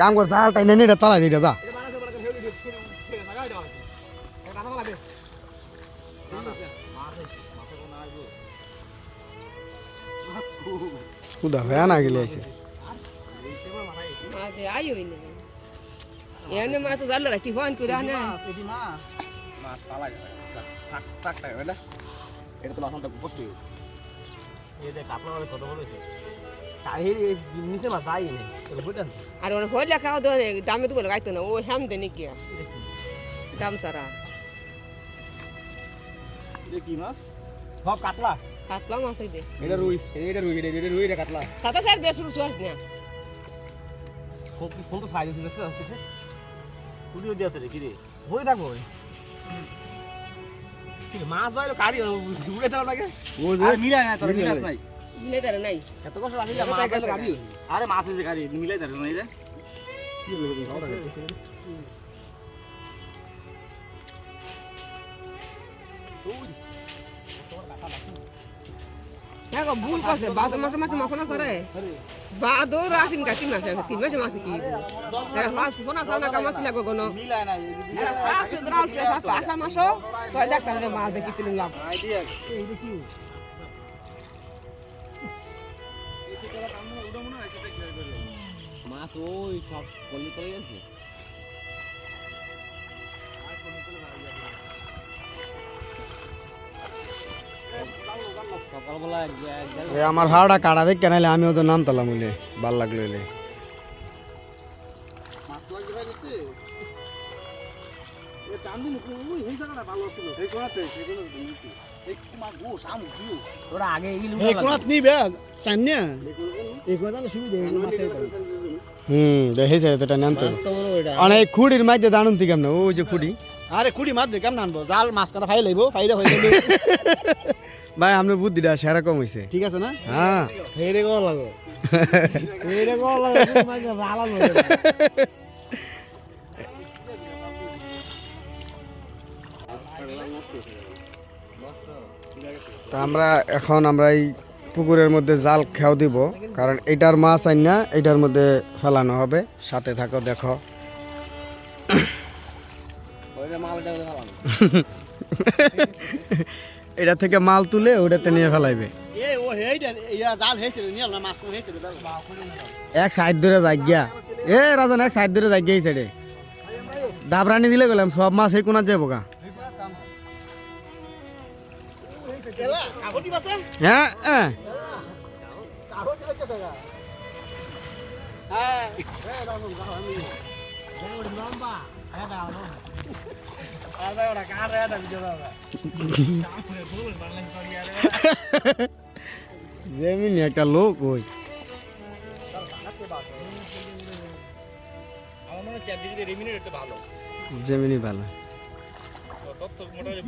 কাম কর, জাল টাইনে নিয়ে তালা দিটা যা এটা বানাছে বড় করে হেলি দিয়ে ছেড়ে লাগা এটা আছে এটা টানা লাগে কুদা হয়ে না গেলে আইছে। এনে মাছ জাল রাখি ফোন করে আনে মাছ পালা থাক থাক এটা তো লাসনটা কষ্ট এই দেখ আপনার কত বলেছে? আর ওর হইলে খাওয়া দাওয়া দামে তো বলে গাইতো না। ও হাম দেনি কি দাম সারা কি মাছ? সব কাতলা। কাতলা মাছ দে। এটা রুই এটা রুই এটা রুই এটা কাতলা। সাথে স্যার দেশ শুরু চুয়াস না। ফোন ফোন তো সাইজ আছে আছে পুরিও দিয়ে আছে রে কি রে ভরে থাকব। মাছ ধরে কারি জুড়ে দাও লাগে। ও আরে মিলাই না তোর মিলাস নাই। মিলে তার নাই। এত কষ্ট লাগে মাছ ধরে কারি আরে মাছ আছে কারি মিলাই দাও না এই যে দেখো ভুল করছে। বাদ মাসে মাসে মাছ করে। বাদ ও রাসিন কাটি মাছ তিন মাসে মাছ কি লাস্ট কোনা সামনে লাগো কোনো? মিলাই না এরা সাথে দ্রাউস রে সাথে আসা মাসো তো ডাক্তার মাছ দেখি তিন লাভ। মাছ ওই সব কলি করে গেছে আমার হাওড়া কাটা দেখ কেনাইলে আমিও তো নাম তালাম হইলে ভালো লাগল হইলে মাছ লাগবে ভাই দেখতে এ টান্দি মুখ ওই এই জায়গাটা ভালো ছিল। এই কোনাতে সেই দিও আগে এই লুটা এই কোনাত নিবে চান্নিয়া এই কোনাতে সুবিধা হুম দেখেছে এটা নামতে। তো অনেক খুঁড়ির মাঝে দানুন থেকে না ওই যে খুঁড়ি। আরে কুড়ি মাছ কেমন আনব? জাল মাছ কাটা ফাই লইব ফাইরে হয়ে যাবে ভাই আপনার বুদ্ধিটা সেরকম হয়েছে ঠিক আছে না? হ্যাঁ। হেরে গো লাগো। হেরে গো লাগো মাছ ভালো লাগে তা আমরা এখন আমরা এই পুকুরের মধ্যে জাল খেয়াও দিব, কারণ এটার মাছ আইন না, এটার মধ্যে ফেলানো হবে। সাথে থাকো, দেখো। এটা থেকে মাল তুলে ওটাতে নিয়ে ফেলাইবে। কোন এক সাইড ধরে যাই গিয়া। এ, রাজন, এক সাইড ধরে যাই গিয়া এই সাইডে দাবরানি দিলে গেলাম, সব মাছ এই কোনার যাব গা। হ্যাঁ হ্যাঁ হ্যাঁ। যেমনি একটা লোক ওই। আমার মনে হচ্ছে দিদি রেমিনেট একটু ভালো। যেমনি ভালো। তথ্য মোটামুটি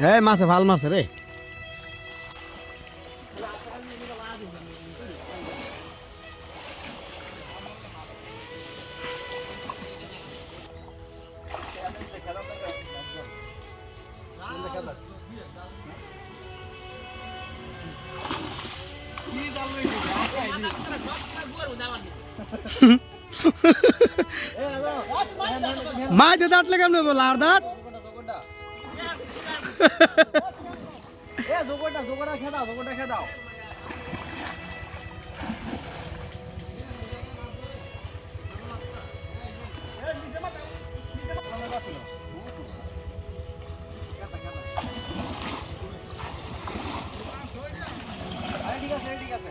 হ্যাঁ মাছে ভালো মাছ রে। মাছ দিয়ে দাঁতলে কেমন বল আর দাঁত। ঠিক আছে ঠিক আছে।